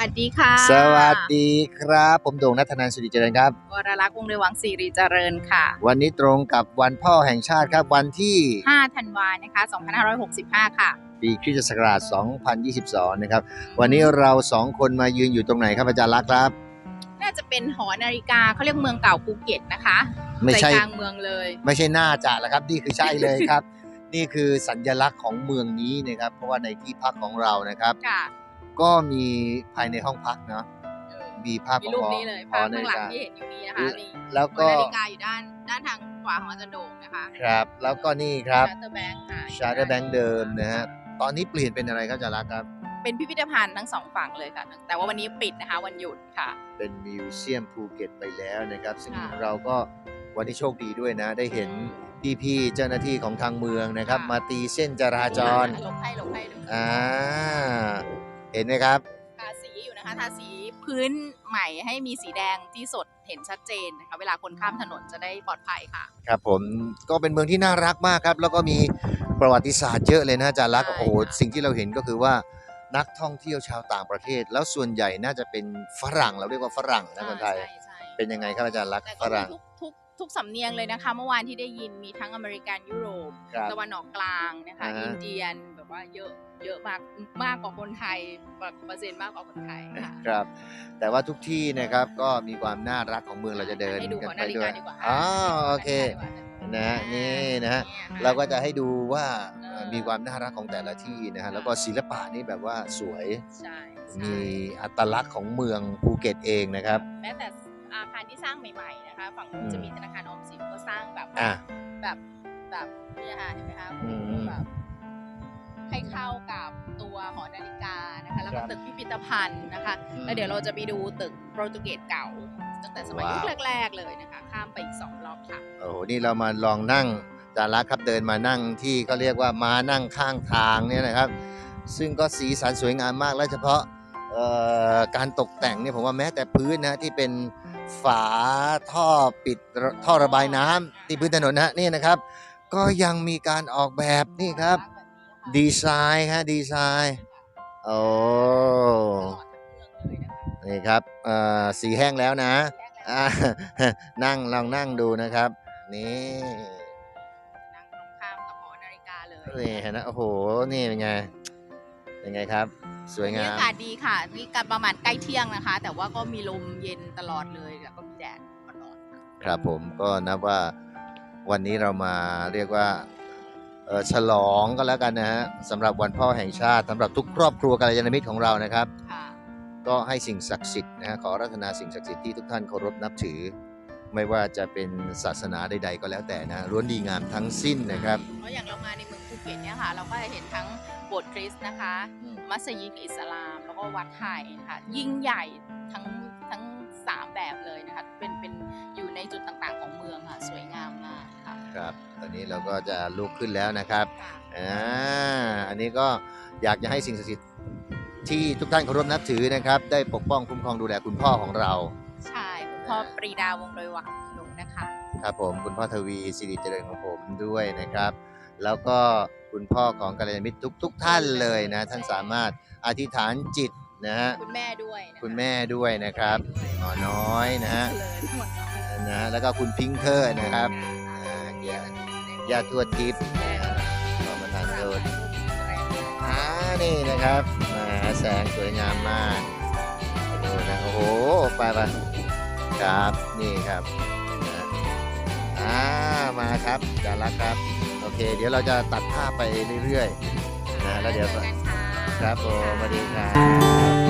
วัสดีค่ะ สวัสดีครับ ผมโด่งนัทนันท์สุริเจริญครับวรลักษณ์วงศ์เรืองวังศิริเจริญค่ะ วันนี้ตรงกับวันพ่อแห่งชาติครับ วันที่ 5 ธันวานะคะ 2565 ค่ะ ปีคริสตศักราช 2022 นะครับ วันนี้เราสองคนมายืนอยู่ตรงไหนครับอาจารย์ลักษณ์ครับ น่าจะเป็นหอนาฬิกาเขาเรียกเมืองเก่าภูเก็ตนะคะ ไม่ใช่ใจกลางเมืองเลย ไม่ใช่หน้าจะแล้วครับ นี่คือใช่เลยครับ นี่คือสัญลักษณ์ของเมืองนี้นะครับ เพราะว่าในที่พักของเรานะครับค่ะ ก็มีภายในห้องพักเนาะเออมีภาพมีของรูปหอนี้เลยหภาอพนาข้างฬิหลังกาที่เห็นอยู่นี้นะคะนี่แล้วหอก็นาฬิกาอยู่ด้านด้านทางขวาของอาจารย์โด่งนะคะครับ แล้วก็นี่ครับ ชาร์เตอร์แบงค์ค่ะชาร์เดอร์แบงค์เดิมนะฮะตอนนี้เปลี่ยนเป็นอะไรครับอาจารย์ลักษณ์ครับ เป็นพิพิธภัณฑ์ทั้งสองฝั่งเลยค่ะ แต่ว่าวันนี้ปิดนะคะวันหยุดค่ะ เป็นมิวเซียมภูเก็ตไปแล้วนะครับ ซึ่งค่ะเราก็วันนี้โชคดีด้วยนะ ได้เห็นพี่ๆเจ้าหน้าที่ของทางเมืองนะครับค่ะมาตีเส้นจราจรหลบให้หลบให้ดูอ่า เห็นไหมครับ ทาสีอยู่นะคะทาสีพื้นใหม่ให้มีสีแดงที่สดเห็นชัดเจนนะคะเวลาคนข้ามถนนจะได้ปลอดภัยค่ะ ครับผมก็เป็นเมืองที่น่ารักมากครับ แล้วก็มีประวัติศาสตร์เยอะเลยนะอาจารย์ลักษณ์ใช่โอ้โหค่ะ สิ่งที่เราเห็นก็คือว่านักท่องเที่ยวชาวต่างประเทศ แล้วส่วนใหญ่น่าจะเป็นฝรั่งเราเรียกว่าฝรั่งนะคนไทย ใช่ใช่เป็นยังไงครับอาจารย์ลักษณ์แต่ฝก็มีรั่ง ทุกทุก ทุกสำเนียงเลยนะคะ เมื่อวานที่ได้ยินมีทั้งอเมริกันยุโรปครับตะวันออกกลางนะคะ อ่าฮะ อินเดียนแบบว่าเยอะเยอะมากมากกว่าคนไทยแบบเปอร์เซ็นต์มากกว่าคนไทยค่ะ ครับ แต่ว่าทุกที่นะครับก็มีความน่ารักของเมืองเราจะเดินให้ดูกันหอไปนาฬิด้วกายดีกว่าอ๋อโอเคหอนาฬิกาดีกว่านะฮะนี่นะฮะเนี่ยค่ะเราก็จะให้ดูว่าเอ่อเออมีความน่ารักของแต่ละที่นะฮะแล้วก็ศิลปะนี่แบบว่าสวยใช่ใช่มีอัตลักษณ์ของเมืองภูเก็ตเองนะครับ แม้แต่อาคารที่สร้างใหม่ ๆ นะคะ ฝั่งนู้นอืมจะมีธนา อะ แบบแบบเนี่ยค่ะเห็นไหมคะอืมแบบให้เข้ากับตัวหอนาฬิกานะคะ แล้วก็ครับตึกพิพิธภัณฑ์นะคะแล้วเดี๋ยวเราจะไปดูตึกโปรตุเกสเก่าตั้งแต่สมัยยุคแรก ๆ เลยนะคะ ข้ามไปอีกสองรอบค่ะ โอ้โหนี่เรามาลองนั่งจารักครับเดินมานั่งที่เขาเรียกว่ามานั่งข้างทางเนี่ยนะครับ ซึ่งก็สีสันสวยงามมากและเฉพาะเอ่อ การตกแต่งเนี่ยผมว่าแม้แต่พื้นนะที่เป็นฝาท่อปิดท่อระบายน้ำที่พื้นถนนนะฮะนี่นะครับ ก็ยังมีการออกแบบนี่ครับดีไซน์ฮะดีไซน์โอ้นี่ครับเอ่อสีแห้งแล้วนะอ่านั่งลองนั่งดูนะครับ นี่นั่งตรงข้ามกับหอนาฬิกาเลยนี่เห็นนะโอ้โหนี่เป็นไง เป็นไงครับ สวยบรงารยามกาศดีค่ะนี่กันประมาณใกล้เที่ยงนะคะ แต่ว่าก็มีลมเย็นตลอดเลยแล้วก็มีแดดตลอดค่ะครับผมก็นับว่าวันนี้เรามาเรียกว่าเอ่อฉลองก็แล้วกันนะฮะสำหรับวันพ่อแห่งชาติสำหรับทุกครอบครัวกัลยาณมิตรของเรานะครับค่ะก็ให้สิ่งศักดิ์สิทธิ์นะฮะขอรัตนาสิ่งศักดิ์สิทธิ์ที่ทุกท่านเคารพนับถือ ไม่ว่าจะเป็นศาสนาใดๆก็แล้วแต่นะล้วนดีงามทั้งสิ้นนะครับเพราะอย่างเรามาใน เมืองภูเก็ตเนี่ยค่ะเราก็จะเห็นทั้งโบสถ์คริสต์นะคะ มัสยิดอิสลาม แล้วก็วัดไทยนะคะยิ่งใหญ่ทั้งทั้งสามแบบเลยนะคะเป็นเป็นอยู่ในจุดต่างๆของเมืองค่ะสวยงามมากค่ะครับตอนนี้เราก็จะลุกขึ้นแล้วนะครับค่ะอ่าอันนี้ก็อยากจะให้สิ่งศักดิ์สิทธิ์ที่ทุกท่านเคารพนับถือนะครับ ได้ปกป้องคุ้มครองดูแลคุณพ่อของเรา ใช่คุณพ่อปรีดาวงโดยหวังหนุนะคะ ครับผมคุณพ่อทวีสิริเจริญของผมด้วยนะครับ แล้วก็คุณพ่อของกัลยาณมิตรทุกทุกท่านเลยนะ ท่านสามารถอธิษฐานจิตนะฮะคุณแม่ด้วยนะะคุณแม่ด้วยนะครับหมอน้อยนะฮะเลยทั้งหมดนะฮะแล้วก็คุณพิงเคอร์นะครับอ่าญาติญาติทวดทิพย์ขอประทานโทษอ่านี่นะครับแหมแสงสวยงามมากโอ้โหนะโอ้โหไปไปครับนี่ครับนะอ่ามาครับจารักครับโอ เค เดี๋ยวเราจะตัดภาพไปเรื่อยๆนะแล้วเดี๋ยวจอกันค่ะครับผมสวัสดีครับ